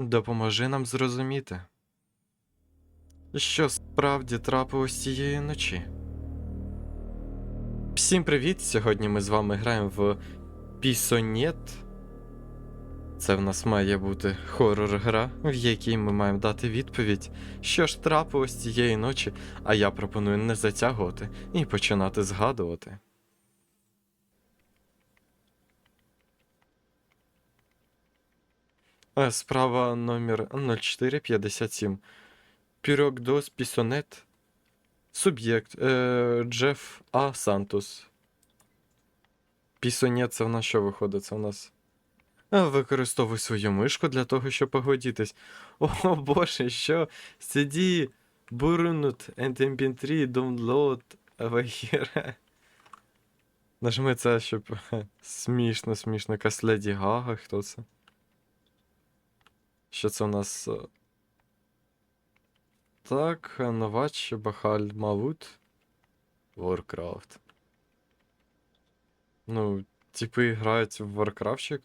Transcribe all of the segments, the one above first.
Допоможи нам зрозуміти, що справді трапилось цієї ночі. Всім привіт! Сьогодні ми з вами граємо в Пісонєт. Це в нас має бути хорор-гра, в якій ми маємо дати відповідь, що ж трапилось цієї ночі, а я пропоную не затягувати і починати згадувати. Справа номер 0457. Пірок дос Пісонет. Суб'єкт е, Джеф А. Сантос. Пісонет це в нас що виходить? Це в нас. Використовуй свою мишку для того, щоб погодітись. О боже, що? Сиді, бурнут, MP3, download, авагіра. Нажми це, щоб смішно, смішно. Якась Леді Гага, хто це? Що це у нас? е, Так, Новач, Бахаль, Мавут. Warcraft. Ну, типи грають в Warcraftчик.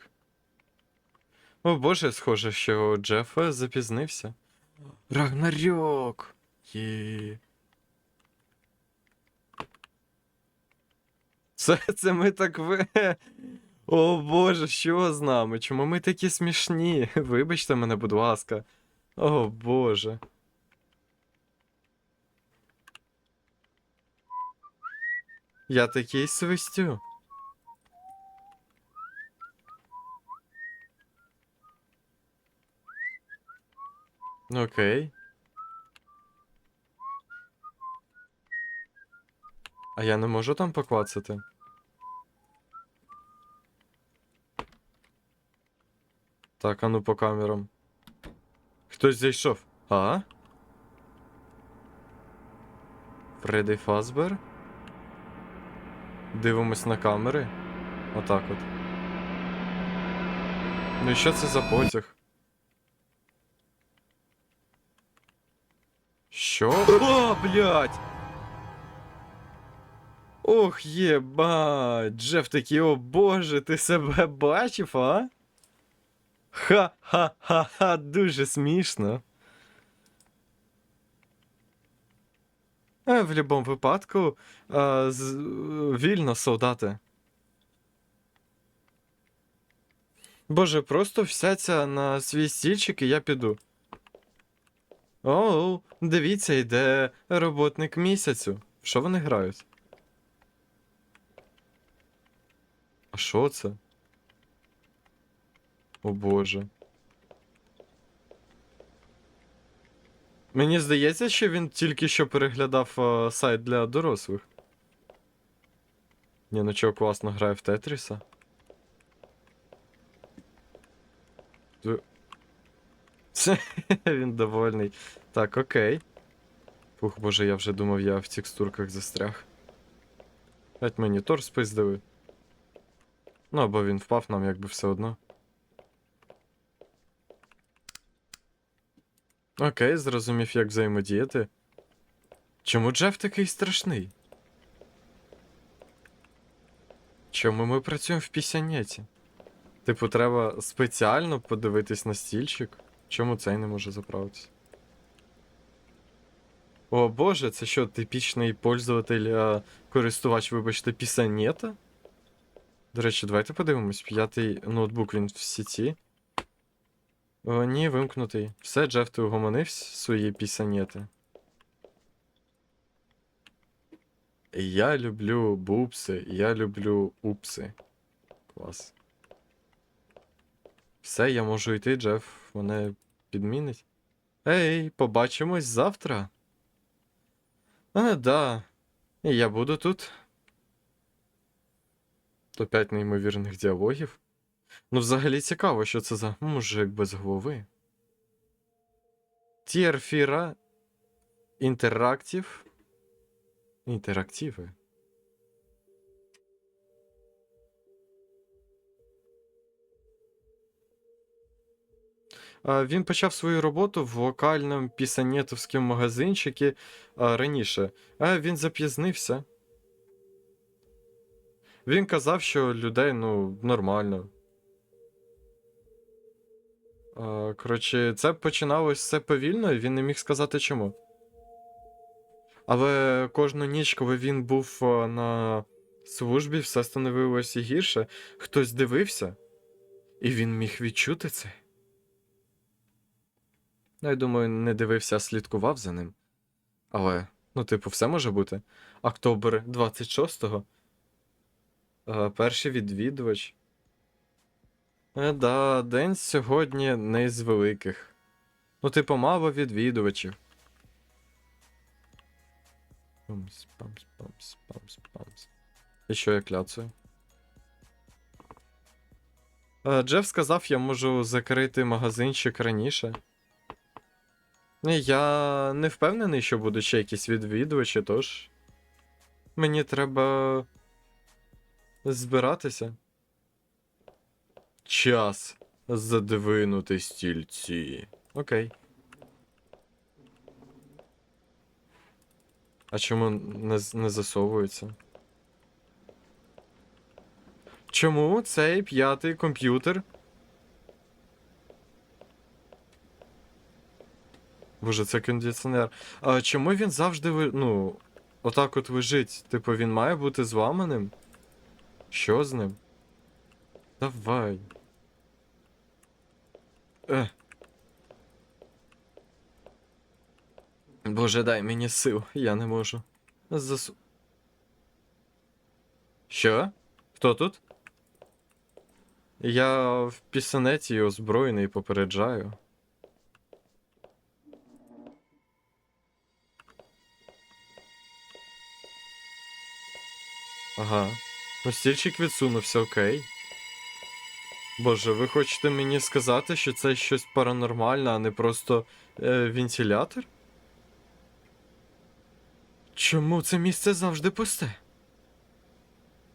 О боже, схоже, що Джеф запізнився. Рагнарьок! Є. Це, це ми так ви. О боже, що з нами? Чому ми такі смішні? Вибачте мене, будь ласка. О боже. Я такий свистю. Окей. А я не можу там поклацати? Так, а ну по камерам. Хтось зайшов. А? Фредді Фазбер? Дивимось на камери. Отак от. Ну і що це за потяг? Що? О, блядь! Ох, єбать! Джеф такий, о боже, ти себе бачив, а? Ха-ха-ха-ха, дуже смішно. Е, в будь-якому випадку, а, з, вільно, солдати. Боже, просто всяться на свій стільчик і я піду. Оу, дивіться, йде роботник місяцю. Що вони грають? А що це? О боже. Мені здається, що він тільки що переглядав е, сайт для дорослих. Ні, ну чого класно грає в Тетріса. Він довольний. Так, окей. Фух, боже, я вже думав, я в текстурках застряг. Геть монітор спиздили. Ну, або він впав нам якби все одно. Окей, зрозумів, як взаємодіяти. Чому Джеф такий страшний? Чому ми працюємо в пісянеті? Типу, треба спеціально подивитись на стільчик? Чому цей не може заправитися? О боже, це що, типічний пользователь, а, користувач, вибачте, пісанета? До речі, давайте подивимось. П'ятий ноутбук він в сіті. О, ні, вимкнутий. Все, Джеф, ти угомонив свої пісанети. Я люблю бупси, я люблю упси. Клас. Все, я можу йти, Джеф мене підмінить. Ей, побачимось завтра. А, да. І я буду тут. То п'ять неймовірних діалогів. Ну, взагалі цікаво, що це за мужик без голови. Тірфіра. Інтерактив. Інтерактиви. Він почав свою роботу в локальному пісанєтовському магазинчику раніше. А він запізнився. Він казав, що людей, ну, нормально. А, коротше, це починалось все повільно, і він не міг сказати чому. Але кожну ніч, коли він був на службі, все становилося гірше. Хтось дивився, і він міг відчути це. Ну, я думаю, не дивився, а слідкував за ним. Але, ну, типу, все може бути. Октобер 26-го. Е, Перший відвідувач. Е, да, день сьогодні не з великих. Ну, типу, мало відвідувачів. Памс, памс, памс, памс, памс. І що я кляцаю? Е, Джеф сказав, я можу закрити магазинчик раніше. Я не впевнений, що будуть ще якісь відвідувачі, тож. Мені треба збиратися. Час задвинути стільці. Окей. А чому не, не засовується? Чому цей п'ятий комп'ютер? Боже, це кондиціонер. А чому він завжди ви... ну, отак от лежить? Типу, він має бути зламаним? Що з ним? Давай. Е. Боже, дай мені сил, я не можу. Засу. Що? Хто тут? Я в пісенеті озброєний попереджаю. Ага. Ну, стільчик відсунувся, окей. Боже, ви хочете мені сказати, що це щось паранормальне, а не просто е, вентилятор? Чому це місце завжди пусте?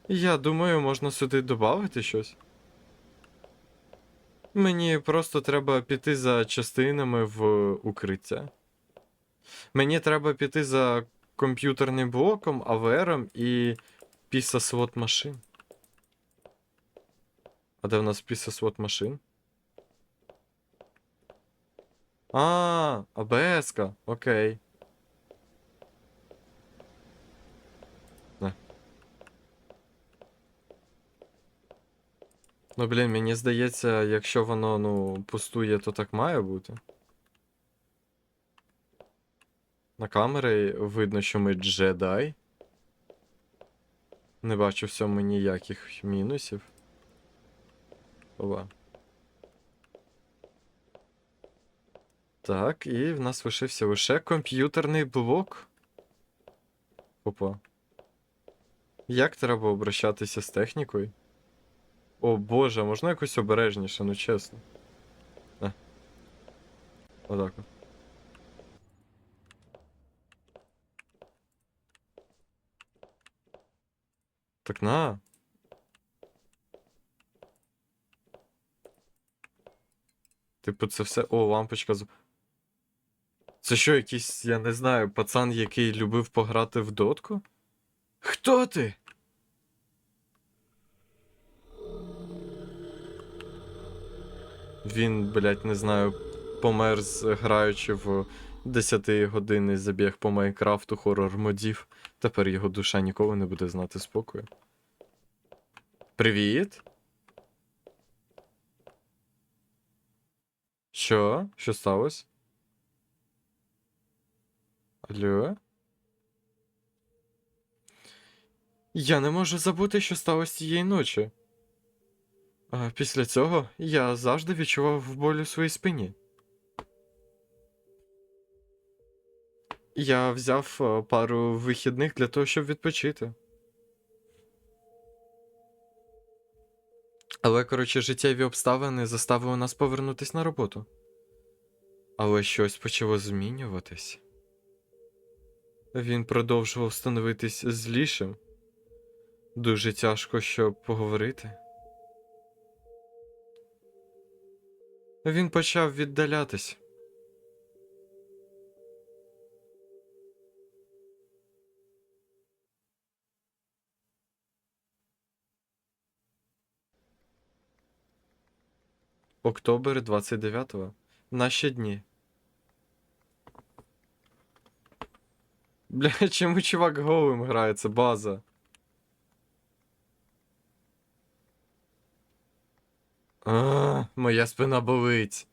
Я думаю, можна сюди додати щось. Мені просто треба піти за частинами в укриття. Мені треба піти за комп'ютерним блоком, АВРом і піса слот машин. А де в нас піса слот машин? А, АБС-ка, окей. Ну, блін, мені здається, якщо воно, ну, пустує, то так має бути. На камери видно, що ми джедай. Не бачу в цьому ніяких мінусів. Ова. Так, і в нас лишився лише комп'ютерний блок. Опа. Як треба обращатися з технікою? О боже, можна якось обережніше, ну чесно. Не. Отак от. Так на. Типу, це все. О, лампочка з. Це що, якийсь, я не знаю, пацан, який любив пограти в дотку? Хто ти? Він, блядь, не знаю, помер з граючи в 10 годинний забіг по Майнкрафту хоррор модів. Тепер його душа ніколи не буде знати спокою. Привіт. Що? Що сталося? Алло? Я не можу забути, що сталося тієї ночі. А після цього я завжди відчував боль у своїй спині. Я взяв е, пару вихідних для того, щоб відпочити. Але, коротше, життєві обставини заставили нас повернутися на роботу. Але щось почало змінюватись. Він продовжував становитись злішим. Дуже тяжко, щоб поговорити. Він почав віддалятись. Октобер 29-го. Наші дні. Бля, чому чувак голим грає? Це база. А, моя спина болить.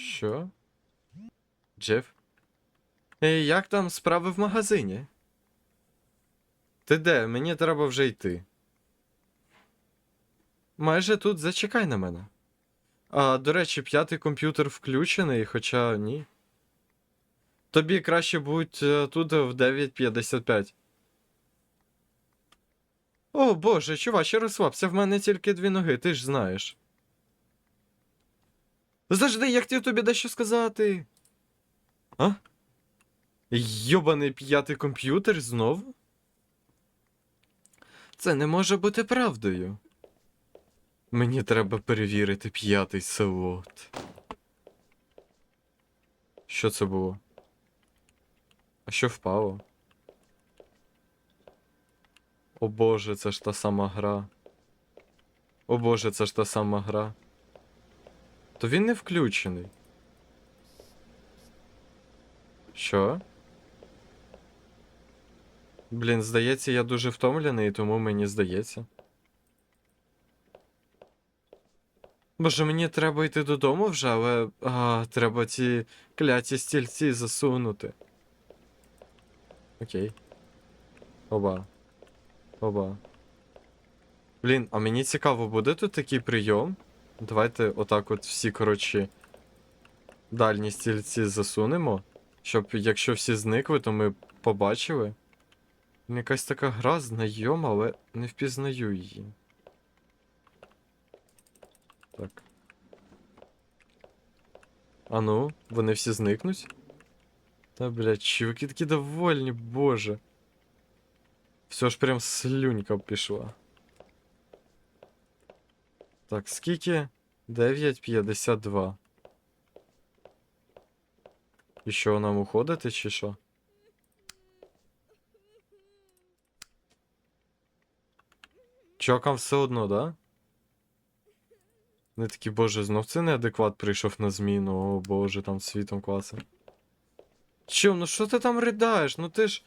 Що? Джеф? Ей, як там справи в магазині? Ти де? Мені треба вже йти. Майже тут зачекай на мене. А, до речі, п'ятий комп'ютер включений, хоча ні. Тобі краще будь е, тут в 9.55. О, боже, чуваче, розслабся, в мене тільки дві ноги, ти ж знаєш. Завжди, я хотів тобі дещо сказати. А? Йобаний п'ятий комп'ютер знову? Це не може бути правдою. Мені треба перевірити п'ятий слот. Що це було? А що впало? О боже, це ж та сама гра. О боже, це ж та сама гра. То він не включений. Що? Блін, здається, я дуже втомлений, тому мені здається. Боже, мені треба йти додому вже, але а, треба ці кляті стільці засунути. Окей. Оба. Оба. Блін, а мені цікаво, буде тут такий прийом? Давайте отак от всі, коротше, дальні стільці засунемо. Щоб якщо всі зникли, то ми побачили. Якась така гра знайома, але не впізнаю її. Так. А ну, вони всі зникнуть? Та, блядь, чуваки такі довольні, боже. Все ж прям слюнька пішла. Так, скільки? 9.52. І що нам уходити, чи що? Чувакам все одно, да? Не такі, боже, знов це неадекват прийшов на зміну. О боже, там світом класи. Чо, ну що ти там ридаєш? Ну ти ж.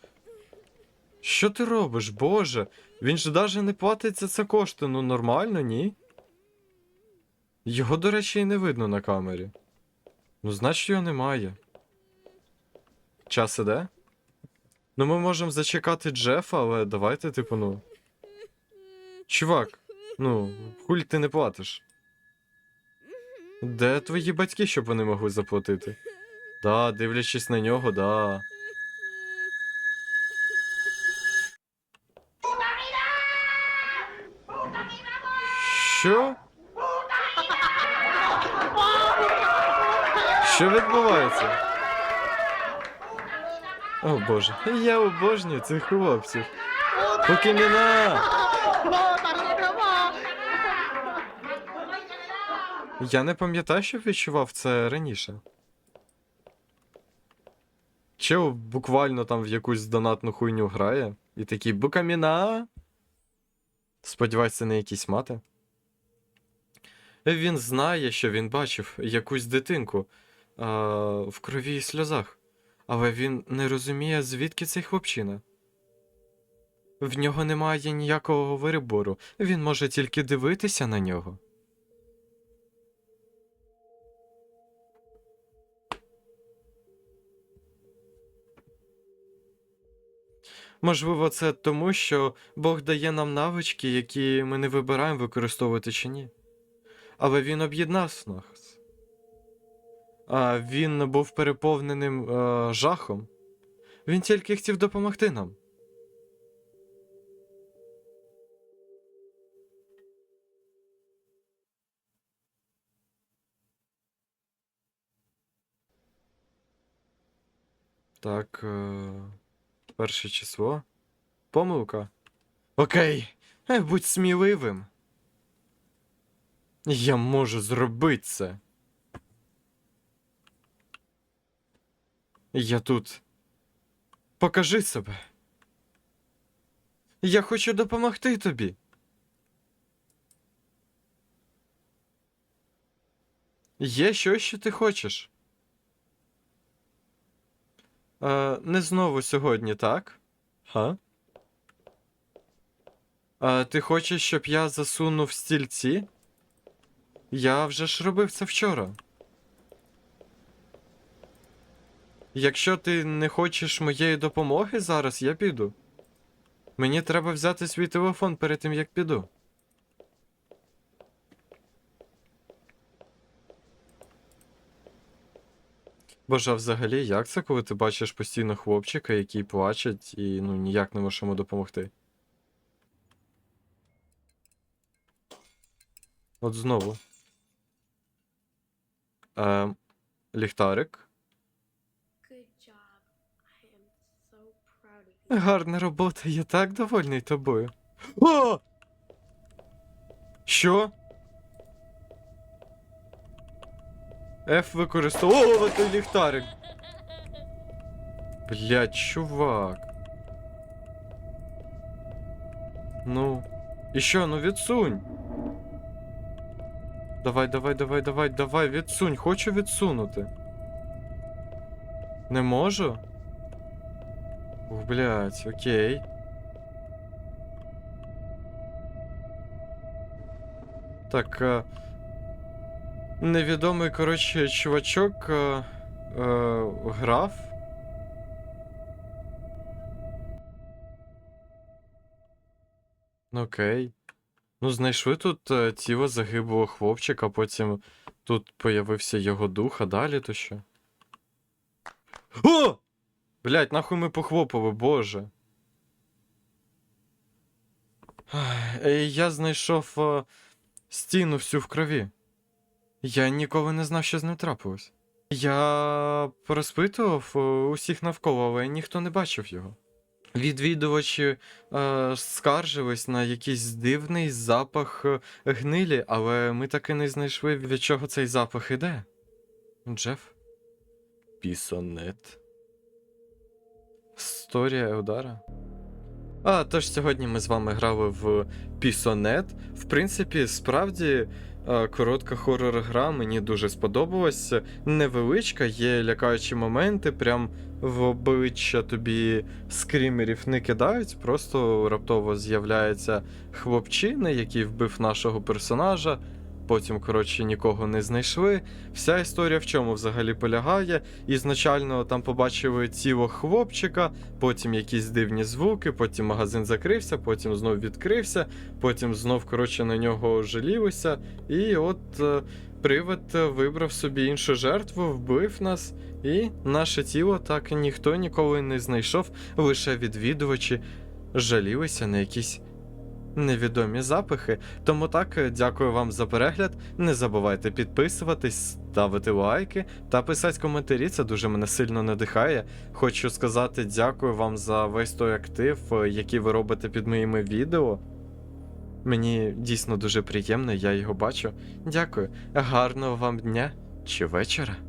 Що ти робиш, боже? Він ж даже не платить за це кошти, ну нормально, ні? Його, до речі, і не видно на камері. Ну, значить, його немає. Час іде? Ну, ми можемо зачекати Джефа, але давайте, типу, ну. Чувак, ну, хуль ти не платиш. Де твої батьки, щоб вони могли заплатити? Да, дивлячись на нього, да. Що? Що відбувається? О боже, я обожнюю цих хлопців. Покеміна! Я не пам'ятаю, що відчував це раніше. Чел буквально там в якусь донатну хуйню грає і такий букаміна. Сподіваюсь, це не якісь мати. Він знає, що він бачив якусь дитинку а, в крові і сльозах, але він не розуміє, звідки цей хлопчина. В нього немає ніякого вибору, він може тільки дивитися на нього. Можливо, це тому, що Бог дає нам навички, які ми не вибираємо використовувати чи ні. Але він об'єднав нас. А він був переповненим е, жахом. Він тільки хотів допомогти нам. Так. Е... Перше число. Помилка. Окей. Е, будь сміливим. Я можу зробити це. Я тут. Покажи себе. Я хочу допомогти тобі. Є щось, що ти хочеш. Е, не знову сьогодні, так? Га? Е, ти хочеш, щоб я засунув стільці? Я вже ж робив це вчора. Якщо ти не хочеш моєї допомоги зараз, я піду. Мені треба взяти свій телефон перед тим, як піду. Боже, а взагалі, як це, коли ти бачиш постійно хлопчика, який плачеть і ну ніяк не можеш йому допомогти? От знову. Ем, ліхтарик. Гарна робота, я так довольний тобою. О! Що? F використовувати ліхтарик. Блять, чувак. Ну. І що, ну відсунь. Давай, давай, давай, давай, давай, відсунь. Хочу відсунути. Не можу? Ух, блядь, окей. Так, е, невідомий, коротше, чувачок е, е, грав. Окей. Ну, знайшли тут е, тіло загиблого хлопчика, потім тут появився його дух, а далі то що? О! Блять, нахуй ми похлопали, боже. Ай, Я знайшов е, стіну всю в крові. Я ніколи не знав, що з ним трапилось. Я порозпитував е, усіх навколо, але ніхто не бачив його. Відвідувачі е, скаржились на якийсь дивний запах е, гнилі, але ми таки не знайшли, від чого цей запах іде. Джеф? Пісонет. Історія Еудара. А, тож сьогодні ми з вами грали в Пісонет. В принципі, справді коротка хорор-гра мені дуже сподобалась. Невеличка, є лякаючі моменти, прям в обличчя тобі скрімерів не кидають, просто раптово з'являється хлопчина, який вбив нашого персонажа. Потім, коротше, нікого не знайшли. Вся історія в чому взагалі полягає. Ізначально там побачили тіло хлопчика, потім якісь дивні звуки, потім магазин закрився, потім знов відкрився, потім знов, коротше, на нього жалілися. І от е, привид е, вибрав собі іншу жертву, вбив нас, і наше тіло так ніхто ніколи не знайшов, лише відвідувачі жалілися на якісь невідомі запахи. Тому так, е, дякую вам за перегляд. Не забувайте підписуватись, ставити лайки та писати коментарі. Це дуже мене сильно надихає. Хочу сказати дякую вам за весь той актив, е, який ви робите під моїми відео. Мені дійсно дуже приємно, я його бачу. Дякую. Гарного вам дня чи вечора.